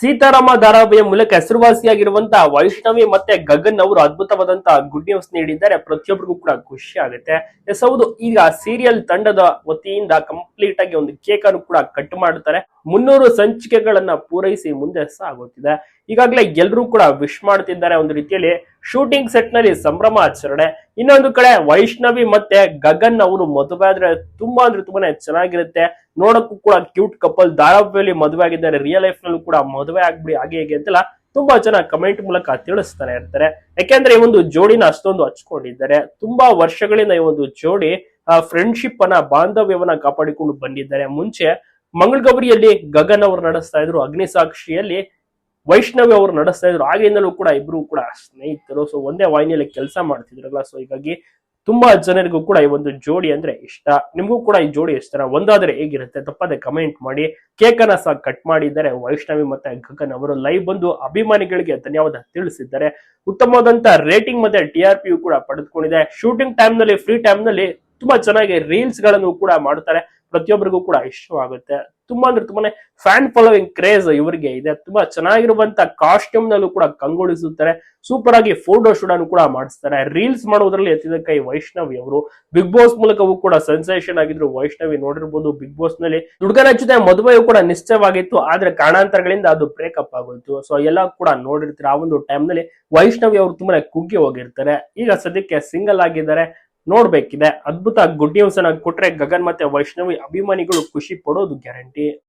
ಸೀತಾರಾಮ ಧಾರಾವಾಹಿಯ ಮೂಲಕ ಹೆಸರುವಾಸಿಯಾಗಿರುವಂತಹ ವೈಷ್ಣವಿ ಮತ್ತೆ ಗಗನ್ ಅವರು ಅದ್ಭುತವಾದಂತ ಗುಡ್ ನ್ಯೂಸ್ ನೀಡಿದ್ದಾರೆ. ಪ್ರತಿಯೊಬ್ಬರಿಗೂ ಕೂಡ ಖುಷಿ ಆಗುತ್ತೆ. ಎಸ್ ಹೌದು, ಈಗ ಸೀರಿಯಲ್ ತಂಡದ ವತಿಯಿಂದ ಕಂಪ್ಲೀಟ್ ಆಗಿ ಒಂದು ಕೇಕ್ ಅನ್ನು ಕೂಡ ಕಟ್ ಮಾಡ್ತಾರೆ. ಮುನ್ನೂರು ಸಂಚಿಕೆಗಳನ್ನ ಪೂರೈಸಿ ಮುಂದೆ ಸಾಗುತ್ತಿದೆ. ಈಗಾಗಲೇ ಎಲ್ಲರೂ ಕೂಡ ವಿಶ್ ಮಾಡ್ತಿದ್ದಾರೆ ಒಂದು ರೀತಿಯಲ್ಲಿ ಶೂಟಿಂಗ್ ಸೆಟ್ನಲ್ಲಿ ಸಂಭ್ರಮಾಚರಣೆ ಇನ್ನೊಂದು ಕಡೆ ವೈಷ್ಣವಿ ಮತ್ತೆ ಗಗನ್ ಅವರು ಮದುವೆ ಆದ್ರೆ ತುಂಬಾ ಅಂದ್ರೆ ತುಂಬಾನೇ ಚೆನ್ನಾಗಿರುತ್ತೆ. ನೋಡಕ್ಕೂ ಕೂಡ ಕ್ಯೂಟ್ ಕಪಲ್ ಧಾರಾವಾಹಿಯಲ್ಲಿ ಮದುವೆ ಆಗಿದ್ದಾರೆ. ರಿಯಲ್ ಲೈಫ್ ನಲ್ಲೂ ಕೂಡ ಮದುವೆ ಆಗ್ಬಿಡಿ, ಹಾಗೆ ಹೇಗೆ ಅಂತೆಲ್ಲ ತುಂಬಾ ಜನ ಕಮೆಂಟ್ ಮೂಲಕ ತಿಳಿಸ್ತಾನೆ ಇರ್ತಾರೆ ಯಾಕೆಂದ್ರೆ ಈ ಒಂದು ಜೋಡಿನ ಅಷ್ಟೊಂದು ಹಚ್ಕೊಂಡಿದ್ದಾರೆ. ತುಂಬಾ ವರ್ಷಗಳಿಂದ ಈ ಒಂದು ಜೋಡಿ ಫ್ರೆಂಡ್ಶಿಪ್ ಅನ್ನ, ಬಾಂಧವ್ಯವನ್ನ ಕಾಪಾಡಿಕೊಂಡು ಬಂದಿದ್ದಾರೆ. ಮುಂಚೆ ಮಂಗಳಗೌರಿಯಲ್ಲಿ ಗಗನ್ ಅವರು ನಡೆಸ್ತಾ ಇದ್ರು ಅಗ್ನಿಸಾಕ್ಷಿಯಲ್ಲಿ ವೈಷ್ಣವಿ ಅವರು ನಡೆಸ್ತಾ ಇದ್ರು. ಆಗಿಂದಲೂ ಕೂಡ ಇಬ್ರು ಕೂಡ ಸ್ನೇಹಿತರು. ಸೊ ಒಂದೇ ವಾಹಿನಿಯಲ್ಲಿ ಕೆಲಸ ಮಾಡ್ತಿದ್ರಲ್ಲ. ಸೊ ಹೀಗಾಗಿ ತುಂಬಾ ಜನರಿಗೂ ಕೂಡ ಈ ಒಂದು ಜೋಡಿ ಅಂದ್ರೆ ಇಷ್ಟ. ನಿಮಗೂ ಕೂಡ ಈ ಜೋಡಿ ಇಷ್ಟ ಒಂದಾದ್ರೆ ಹೇಗಿರುತ್ತೆ? ತಪ್ಪದೆ ಕಮೆಂಟ್ ಮಾಡಿ. ಕೇಕನ ಸಹ ಕಟ್ ಮಾಡಿದ್ದಾರೆ ವೈಷ್ಣವಿ ಮತ್ತೆ ಗಗನ್ ಅವರು. ಲೈವ್ ಬಂದು ಅಭಿಮಾನಿಗಳಿಗೆ ಧನ್ಯವಾದ ತಿಳಿಸಿದ್ದಾರೆ. ಉತ್ತಮವಾದಂತ ರೇಟಿಂಗ್ ಮತ್ತೆ ಟಿ ಆರ್ ಪಿ ಕೂಡ ಪಡೆದುಕೊಂಡಿದೆ. ಶೂಟಿಂಗ್ ಟೈಮ್ನಲ್ಲಿ ಫ್ರೀ ಟೈಮ್ನಲ್ಲಿ ತುಂಬಾ ಚೆನ್ನಾಗಿ ರೀಲ್ಸ್ಗಳನ್ನು ಕೂಡ ಮಾಡ್ತಾರೆ. ಪ್ರತಿಯೊಬ್ಬರಿಗೂ ಕೂಡ ಇಷ್ಟವಾಗುತ್ತೆ. ತುಂಬಾ ಅಂದ್ರೆ ತುಂಬಾನೇ ಫ್ಯಾನ್ ಫಾಲೋವಿಂಗ್ ಕ್ರೇಜ್ ಇವರಿಗೆ ಇದೆ. ತುಂಬಾ ಚೆನ್ನಾಗಿರುವಂತ ಕಾಸ್ಟ್ಯೂಮ್ ನಲ್ಲೂ ಕೂಡ ಕಂಗೊಳಿಸುತ್ತಾರೆ. ಸೂಪರ್ ಆಗಿ ಫೋಟೋ ಶೂಟ್ ಕೂಡ ಮಾಡಿಸ್ತಾರೆ. ರೀಲ್ಸ್ ಮಾಡೋದ್ರಲ್ಲಿ ಎತ್ತಿದ ಕೈ ವೈಷ್ಣವಿ ಅವರು. ಬಿಗ್ ಬಾಸ್ ಮೂಲಕವೂ ಕೂಡ ಸೆನ್ಸೇಷನ್ ಆಗಿದ್ರು. ವೈಷ್ಣವಿ ನೋಡಿರ್ಬೋದು ಬಿಗ್ ಬಾಸ್ನಲ್ಲಿ. ದುಡ್ಗನ ಜೊತೆ ಮದುವೆಯೂ ಕೂಡ ನಿಶ್ಚಯವಾಗಿತ್ತು. ಆದ್ರೆ ಕಾರಣಾಂತರಗಳಿಂದ ಅದು ಬ್ರೇಕಪ್ ಆಗೋಯ್ತು. ಸೊ ಎಲ್ಲ ಕೂಡ ನೋಡಿರ್ತಾರೆ. ಆ ಒಂದು ಟೈಮ್ನಲ್ಲಿ ವೈಷ್ಣವಿ ಅವರು ತುಂಬಾನೇ ಕುಗ್ಗಿ ಹೋಗಿರ್ತಾರೆ. ಈಗ ಸದ್ಯಕ್ಕೆ ಸಿಂಗಲ್ ಆಗಿದ್ದಾರೆ. ನೋಡ್ಬೇಕಿದೆ. ಅದ್ಭುತ ಗುಡ್ ನ್ಯೂಸ್ ಅನ್ನ ಕೊಟ್ರೆ ಗಗನ್ ಮತ್ತೆ ವೈಷ್ಣವಿ ಅಭಿಮಾನಿಗಳು ಖುಷಿ ಪಡೋದು ಗ್ಯಾರಂಟಿ